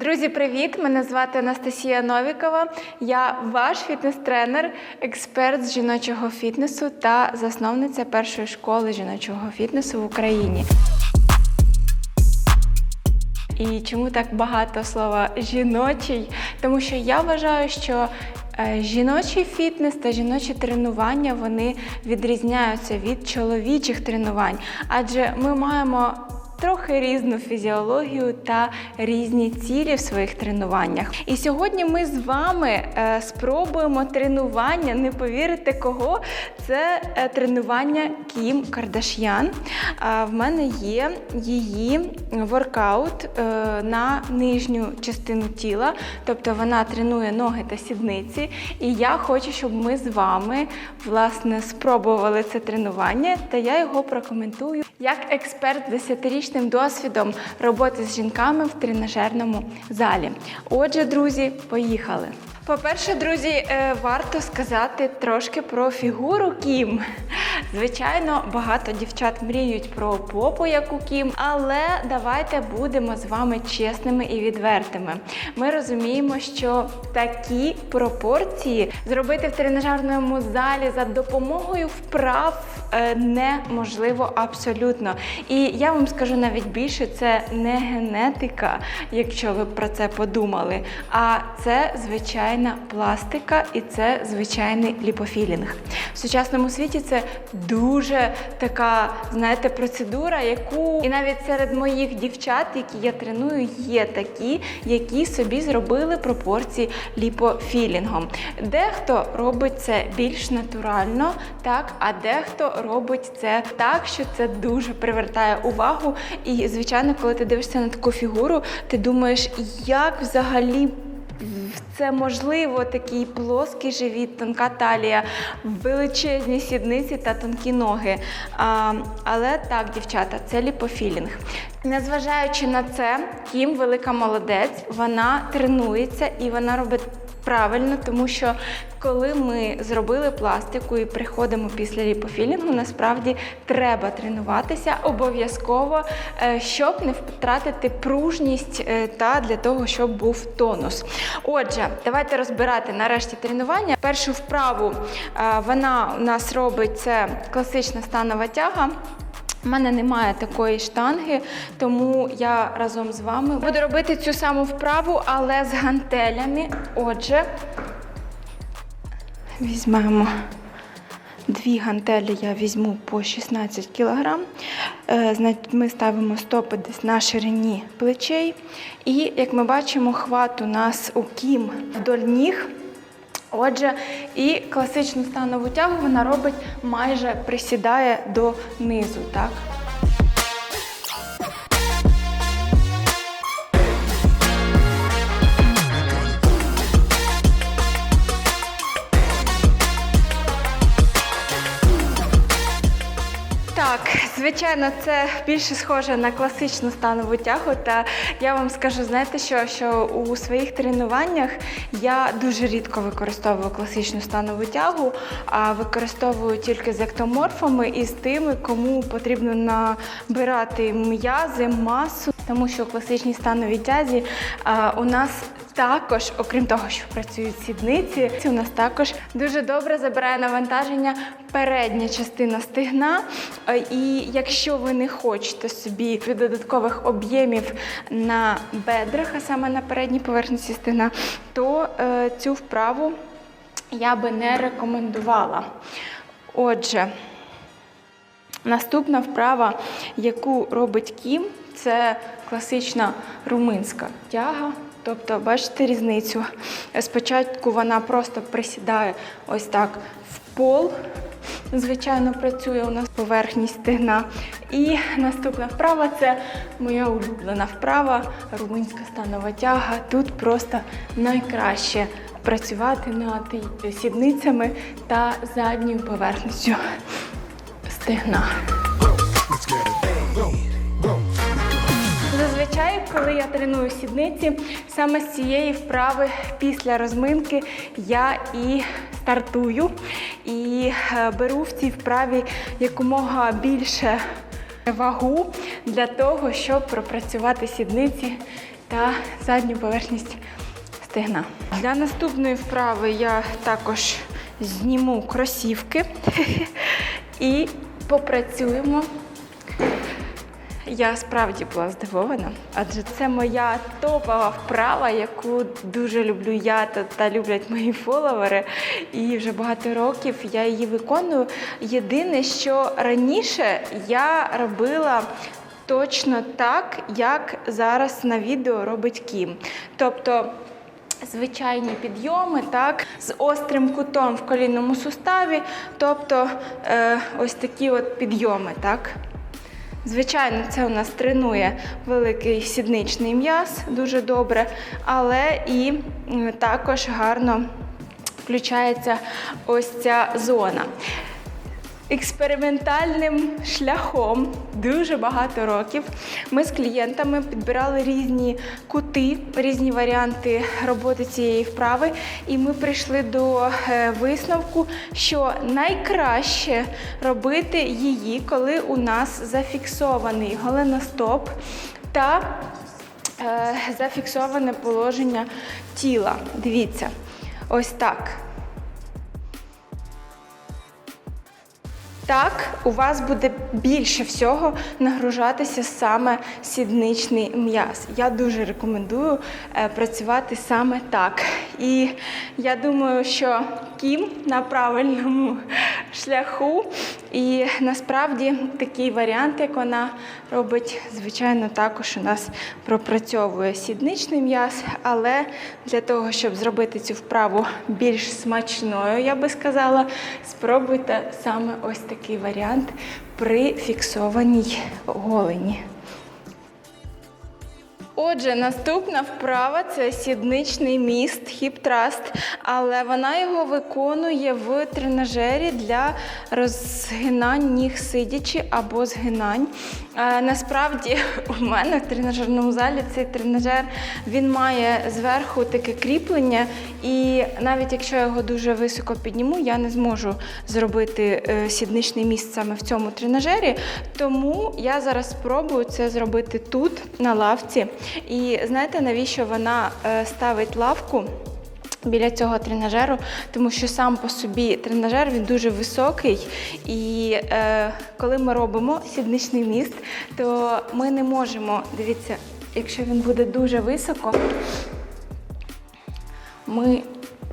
Друзі, привіт! Мене звати Анастасія Новікова. Я ваш фітнес-тренер, експерт з жіночого фітнесу та засновниця першої школи жіночого фітнесу в Україні. І чому так багато слова жіночий? Тому що я вважаю, що е, жіночий фітнес та жіночі тренування вони відрізняються від чоловічих тренувань, адже ми маємо трохи різну фізіологію та різні цілі в своїх тренуваннях. І сьогодні ми з вами е, спробуємо тренування, не повірите кого. Це е, тренування Кім Кардаш'ян. Е, в мене є її воркаут на нижню частину тіла, тобто вона тренує ноги та сідниці. І я хочу, щоб ми з вами власне спробували це тренування, та я його прокоментую як експерт 10-річного п'ятирічним досвідом роботи з жінками в тренажерному залі. Отже, друзі, поїхали! По-перше, друзі, е, варто сказати трошки про фігуру Кім. Звичайно, багато дівчат мріють про попу, як у Кім, але давайте будемо з вами чесними і відвертими. Ми розуміємо, що такі пропорції зробити в тренажерному залі за допомогою вправ неможливо абсолютно. І я вам скажу навіть більше, це не генетика, якщо ви про це подумали, а це звичайна пластика і це звичайний ліпофілінг. В сучасному світі це дуже така, знаєте, процедура, яку і навіть серед моїх дівчат, які я треную, є такі, які собі зробили пропорції ліпофілінгом. Дехто робить це більш натурально, так, а дехто робить це так, що це дуже привертає увагу. І, звичайно, коли ти дивишся на таку фігуру, ти думаєш, як взагалі. Це можливо такий плоский живіт, тонка талія, величезні сідниці та тонкі ноги. А, але так, дівчата, це ліпофілінг. Незважаючи на це, Кім велика молодець, вона тренується і вона робить. Правильно, тому що коли ми зробили пластику і приходимо після ліпофілінгу, насправді треба тренуватися обов'язково, е, щоб не втратити пружність е, та для того, щоб був тонус. Отже, давайте розбирати нарешті тренування. Першу вправу е, вона у нас робить це класична станова тяга. У мене немає такої штанги, тому я разом з вами буду робити цю саму вправу, але з гантелями. Отже, візьмемо дві гантелі, я візьму по 16 кг. Ми ставимо стопи десь на ширині плечей. І, як ми бачимо, хват у нас у кім вдоль ніг. Отже, і класичну станову тягу вона робить майже присідає до низу, так? Звичайно, це більше схоже на класичну станову тягу. Та я вам скажу, знаєте, що, що у своїх тренуваннях я дуже рідко використовую класичну станову тягу, а використовую тільки з ектоморфами і з тими, кому потрібно набирати м'язи, масу, тому що у класичній становій тязі у нас також, окрім того, що працюють сідниці, у нас також дуже добре забирає навантаження передня частина стегна. Е, І якщо ви не хочете собі додаткових об'ємів на бедрах, а саме на передній поверхності стегна, то е, цю вправу я би не рекомендувала. Отже, Наступна вправа, яку робить Кім, це класична румунська тяга. Тобто, бачите різницю. Спочатку вона просто присідає ось так в пол. Звичайно, працює у нас поверхність стегна. І наступна вправа це моя улюблена вправа, румунська станова тяга. Тут просто найкраще працювати над сідницями та задньою поверхністю стегна. Зазвичай, коли я треную сідниці, саме з цієї вправи після розминки я і стартую і е, беру в цій вправі якомога більше вагу для того, щоб пропрацювати сідниці та задню поверхність стегна. Для наступної вправи я також зніму кросівки і попрацюємо. Я справді була здивована, адже це моя топова вправа, яку дуже люблю я та, та люблять мої фоловери. І вже багато років я її виконую. Єдине, що раніше я робила точно так, як зараз на відео робить Кім. Тобто звичайні підйоми, так, з острим кутом в колінному суставі, тобто е, ось такі от підйоми, так. Звичайно, це у нас тренує великий сідничний м'яз дуже добре, але і також гарно включається ось ця зона. Експериментальним шляхом дуже багато років ми з клієнтами підбирали різні кути, різні варіанти роботи цієї вправи, і ми прийшли до е, висновку, що найкраще робити її, коли у нас зафіксований голеностоп та е, зафіксоване положення тіла. Дивіться, ось так. Так, у вас буде більше всього нагружатися саме сідничний м'яз. Я дуже рекомендую е, працювати саме так. І я думаю, що Кім на правильному шляху. І насправді такий варіант, як вона робить, звичайно, також у нас пропрацьовує сідничний м'яз, але для того, щоб зробити цю вправу більш смачною, я би сказала, спробуйте саме ось такий варіант при фіксованій голені. Отже, наступна вправа це сідничний міст хіп-траст, але вона його виконує в тренажері для розгинань ніг сидячи або згинань. Насправді у мене в тренажерному залі цей тренажер він має зверху таке кріплення, і навіть якщо я його дуже високо підніму, я не зможу зробити е, сідничний міст саме в цьому тренажері. Тому я зараз спробую це зробити тут, на лавці. І знаєте, навіщо вона е, ставить лавку? Біля цього тренажеру, тому що сам по собі тренажер він дуже високий, і е, коли ми робимо сідничний міст, то ми не можемо, дивіться, якщо він буде дуже високо, ми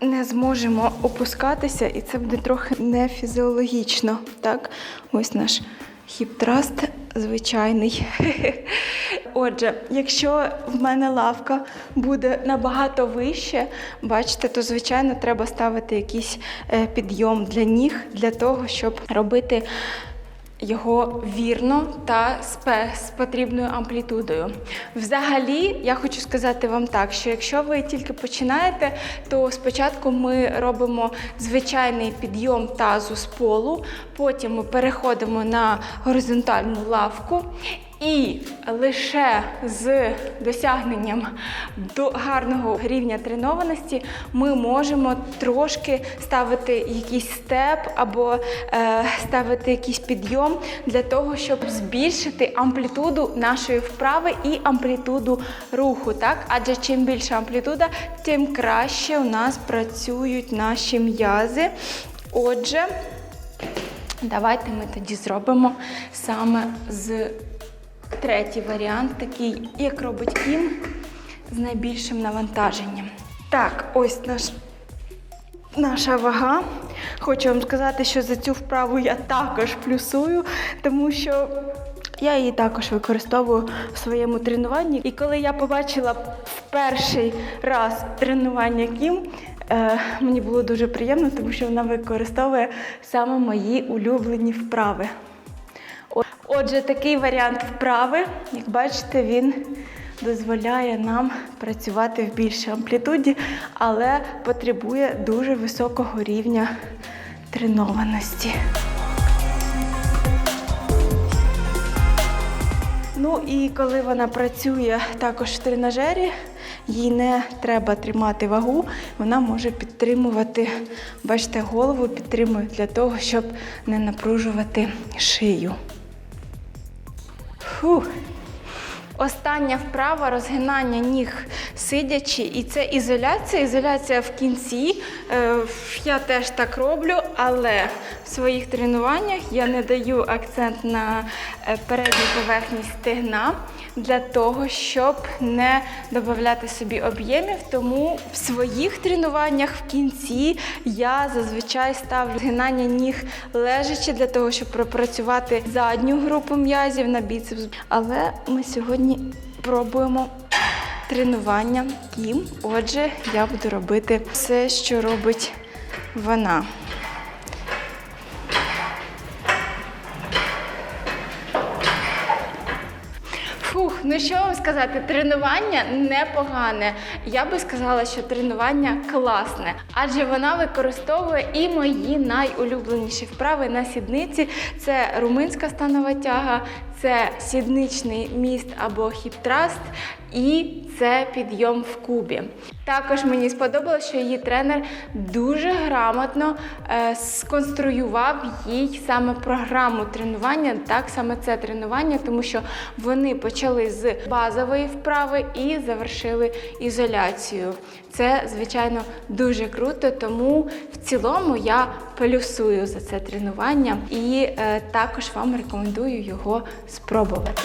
не зможемо опускатися, і це буде трохи нефізіологічно. Так, ось наш хіп-траст звичайний. Отже, якщо в мене лавка буде набагато вище, бачите, то звичайно треба ставити якийсь е, підйом для ніг для того, щоб робити його вірно та з, з потрібною амплітудою. Взагалі, я хочу сказати вам так, що якщо ви тільки починаєте, то спочатку ми робимо звичайний підйом тазу з полу, потім ми переходимо на горизонтальну лавку. І лише з досягненням до гарного рівня тренованості ми можемо трошки ставити якийсь степ або е, ставити якийсь підйом для того, щоб збільшити амплітуду нашої вправи і амплітуду руху. Так? Адже чим більша амплітуда, тим краще у нас працюють наші м'язи. Отже, давайте ми тоді зробимо саме з Третій варіант, такий, як робить Кім, з найбільшим навантаженням. Так, ось наш, наша вага. Хочу вам сказати, що за цю вправу я також плюсую, тому що я її також використовую в своєму тренуванні. І коли я побачила в перший раз тренування Кім, е, мені було дуже приємно, тому що вона використовує саме мої улюблені вправи. Отже, такий варіант вправи, як бачите, він дозволяє нам працювати в більшій амплітуді, але потребує дуже високого рівня тренованості. Ну і коли вона працює також в тренажері, їй не треба тримати вагу, вона може підтримувати, бачите, голову підтримує для того, щоб не напружувати шию. Whew. Остання вправа розгинання ніг сидячи, і це ізоляція. Ізоляція в кінці. Е, Я теж так роблю, але в своїх тренуваннях я не даю акцент на е, передню поверхні стегна для того, щоб не додати собі об'ємів. Тому в своїх тренуваннях в кінці я зазвичай ставлю згинання ніг лежачи для того, щоб пропрацювати задню групу м'язів на біцепс. Але ми сьогодні пробуємо тренування кім. Отже, я буду робити все, що робить вона. Ну що вам сказати, тренування непогане. Я би сказала, що тренування класне, адже вона використовує і мої найулюбленіші вправи на сідниці. Це румунська станова тяга, це сідничний міст або хіп-траст, і це підйом в кубі. Також мені сподобалося, що її тренер дуже грамотно е, сконструював їй саме програму тренування, так саме це тренування, тому що вони почали з базової вправи і завершили ізоляцію. Це, звичайно, дуже круто, тому в цілому я плюсую за це тренування і е, також вам рекомендую його спробувати.